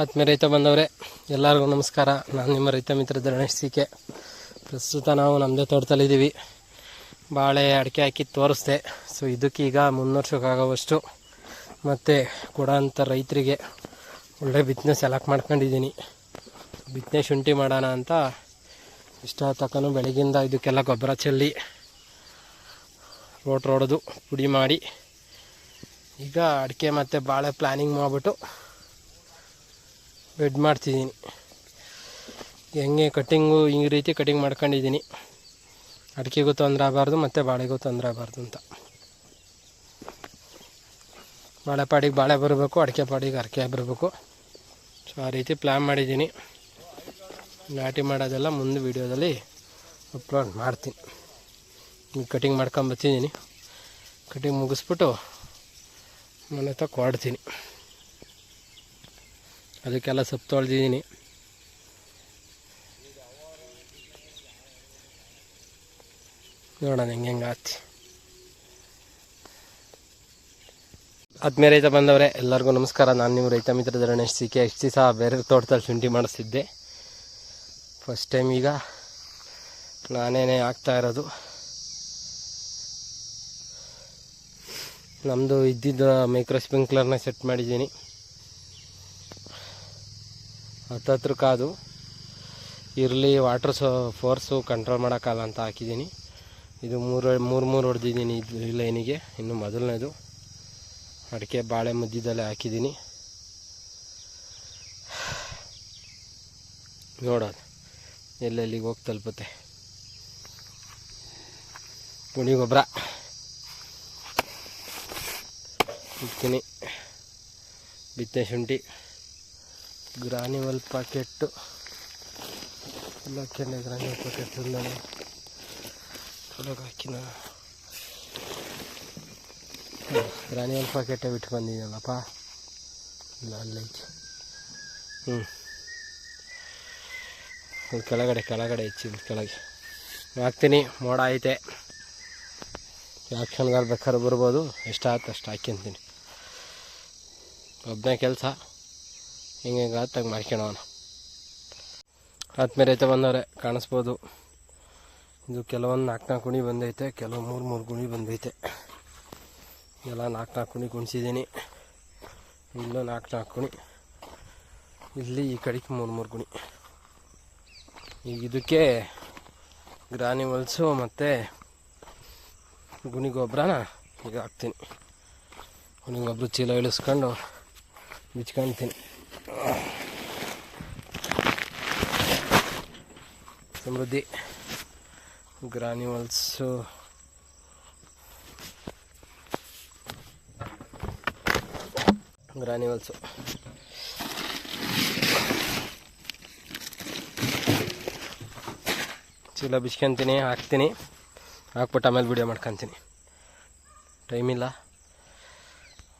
ಆತ್ಮೀಯ ರೈತ ಬಂದವರೇ, ಎಲ್ಲರಿಗೂ ನಮಸ್ಕಾರ. ನಾನು ನಿಮ್ಮ ರೈತ ಮಿತ್ರ ಧರಣೇಶ್ ಸಿಕೆ ಪ್ರಸ್ತುತ ನಾವು ನಮ್ಮದೇ ತೋಟದಲ್ಲಿದ್ದೀವಿ. ಬಾಳೆ ಅಡಿಕೆ ಹಾಕಿ ತೋರಿಸ್ದೆ. ಸೊ ಇದಕ್ಕೀಗ ಮುನ್ನೂರ್ಸೋಕ್ಕಾಗೋವಷ್ಟು ಮತ್ತು ಕೊಡೋಂಥ ರೈತರಿಗೆ ಒಳ್ಳೆ ಬಿಸ್ನೆಸ್ ಸೆಲೆಕ್ಟ್ ಮಾಡ್ಕೊಂಡಿದ್ದೀನಿ. ಬಿತ್ತನೆ ಶುಂಠಿ ಮಾಡೋಣ ಅಂತ ಇಷ್ಟ ತಕ್ಕನು ಬೆಳಗಿಂದ ಇದಕ್ಕೆಲ್ಲ ಗೊಬ್ಬರ ಚೆಲ್ಲಿ ರೋಟ್ ಹೊಡೆದು ಪುಡಿ ಮಾಡಿ ಈಗ ಅಡಿಕೆ ಮತ್ತು ಬಾಳೆ ಪ್ಲ್ಯಾನಿಂಗ್ ಮಾಡಿಬಿಟ್ಟು ಬೆಡ್ ಮಾಡ್ತಿದ್ದೀನಿ. ಹೆಂಗೆ ಕಟ್ಟಿಂಗು ಈ ರೀತಿ ಕಟಿಂಗ್ ಮಾಡ್ಕೊಂಡಿದ್ದೀನಿ. ಅಡಿಕೆಗೂ ತೊಂದರೆ ಆಗಬಾರ್ದು, ಮತ್ತು ಬಾಳೆಗೂ ತೊಂದರೆ ಆಗಬಾರ್ದು ಅಂತ. ಬಾಳೆ ಪಾಡಿಗೆ ಬಾಳೆ ಬರಬೇಕು, ಅಡಿಕೆ ಪಾಡಿಗೆ ಅಡಿಕೆ ಬರಬೇಕು. ಸೊ ಆ ರೀತಿ ಪ್ಲ್ಯಾನ್ ಮಾಡಿದ್ದೀನಿ. ನಾಟಿ ಮಾಡೋದೆಲ್ಲ ಮುಂದೆ ವೀಡಿಯೋದಲ್ಲಿ ಅಪ್ಲೋಡ್ ಮಾಡ್ತೀನಿ. ಕಟಿಂಗ್ ಮಾಡ್ಕೊಂಬತ್ತಿದ್ದೀನಿ ಕಟಿಂಗ್ ಮುಗಿಸ್ಬಿಟ್ಟು ಮನೆ ತಕ್ಕ ಹೊಡ್ತೀನಿ ಅದಕ್ಕೆಲ್ಲ ಸೊಪ್ಪು ತೊಳೆದಿದ್ದೀನಿ. ನೋಡೋಣ ಹೆಂಗೆ ಹೆಂಗೆ ಆತಿ ಆದ್ಮೇಲೆ ರೈತ ಬಂದವರೇ, ಎಲ್ಲರಿಗೂ ನಮಸ್ಕಾರ. ನಾನು ನಿಮ್ಮ ರೈತ ಮಿತ್ರ ಧರಣೇಶ್ ಸಿ ಕೆ ಎಷ್ಟು ದಿವಸ ಬೇರೆ ತೋಟದಲ್ಲಿ ಶುಂಠಿ ಮಾಡಿಸ್ತಿದ್ದೆ. ಫಸ್ಟ್ ಟೈಮ್ ಈಗ ನಾನೇನೇ ಆಗ್ತಾ ಇರೋದು. ನಮ್ಮದು ಇದ್ದಿದ್ದ ಮೈಕ್ರೋ ಸ್ಪ್ರಿಂಕ್ಲರ್ನ ಸೆಟ್ ಮಾಡಿದ್ದೀನಿ. ಹತ್ತತ್ರ ಕಾದು. ಇರಲಿ ವಾಟ್ರ್ ಸೊ ಫೋರ್ಸು ಕಂಟ್ರೋಲ್ ಮಾಡೋಕ್ಕಲ್ಲ ಅಂತ ಹಾಕಿದ್ದೀನಿ. ಇದು ಮೂರು ಮೂರು ಮೂರು ಹೊಡೆದಿದ್ದೀನಿ ಇದು ಲೈನಿಗೆ ಇನ್ನು ಮೊದಲನೇದು ಅಡಿಕೆ ಬಾಳೆ ಮುದ್ದಿದ್ದಲ್ಲೇ ಹಾಕಿದ್ದೀನಿ. ನೋಡೋದು ಎಲ್ಲೆಲ್ಲಿಗೆ ಹೋಗಿ ತಲುಪುತ್ತೆ. ಗುಣಿ ಗೊಬ್ಬರ. ಇಡ್ತೀನಿ. ಬಿತ್ತನೆ ಶುಂಠಿ. ಗ್ರಾನಿವಲ್ ಪ್ಯಾಕೆಟ್ಟು ಇಲ್ಲ, ಕೆನೆ ಗ್ರಾನಿವಲ್ ಪ್ಯಾಕೆಟ್ ನಾನು ಒಳಗೆ ಹಾಕಿನ. ಗ್ರಾನಿವಲ್ ಪ್ಯಾಕೆಟೇ ಬಿಟ್ಟು ಬಂದಿದ್ದೀನಲ್ಲಪ್ಪ ಇಲ್ಲ ಅಲ್ಲೈತಿ ಹ್ಞೂ ಕೆಳಗಡೆ ಕೆಳಗಡೆ ಹೆಚ್ಚಿಲ್ಲ ಕೆಳಗೆ. ಹಾಕ್ತೀನಿ, ಮೋಡ ಐತೆ. ಆಕ್ಷನ್ಗಾರ ಬೇಕಾದ್ರೆ ಬರ್ಬೋದು. ಎಷ್ಟಾಯ್ತು ಅಷ್ಟು ಹಾಕ್ಯಂತೀನಿ ಒಬ್ಬನೇ ಕೆಲಸ. ಹಿಂಗೆ ಆತಾಗ ಮಾಡ್ಕೊಳೋಣ ಆದ್ಮೇಲೆ ಐತೆ ಬಂದವ್ರೆ, ಕಾಣಿಸ್ಬೋದು. ಇದು ಕೆಲವೊಂದು ನಾಲ್ಕು ನಾಲ್ಕು ಗುಣಿ ಬಂದೈತೆ ಕೆಲವು ಮೂರು ಮೂರು ಗುಣಿ ಬಂದೈತೆ. ಎಲ್ಲ ನಾಲ್ಕು ನಾಲ್ಕು ಗುಣಿ ಗುಣಿಸಿದ್ದೀನಿ. ಇಲ್ಲೂ ನಾಲ್ಕು ನಾಲ್ಕು ಗುಣಿ. ಇಲ್ಲಿ ಈ ಕಡೆಗೆ ಮೂರು ಮೂರು ಗುಣಿ. ಈಗ ಇದಕ್ಕೆ ಗ್ರಾನಿವಲ್ಸು ಮತ್ತು ಗುಣಿ ಗೊಬ್ಬರನ ಈಗ ಹಾಕ್ತೀನಿ. ಗುಣಿ ಗೊಬ್ಬರ ಚೀಲ ಇಳಿಸ್ಕೊಂಡು ಬಿಚ್ಕೊಳ್ತೀನಿ ಸಮೃದ್ಧಿ ಗ್ರಾನ್ಯೂಲ್ಸು ಗ್ರಾನ್ಯೂಲ್ಸು ಚೀಲ ಬಿಚ್ಕೊಂತೀನಿ ಹಾಕ್ತೀನಿ. ಹಾಕ್ಬಿಟ್ಟು ಆಮೇಲೆ ವಿಡಿಯೋ ಟೈಮ್ ಇಲ್ಲ.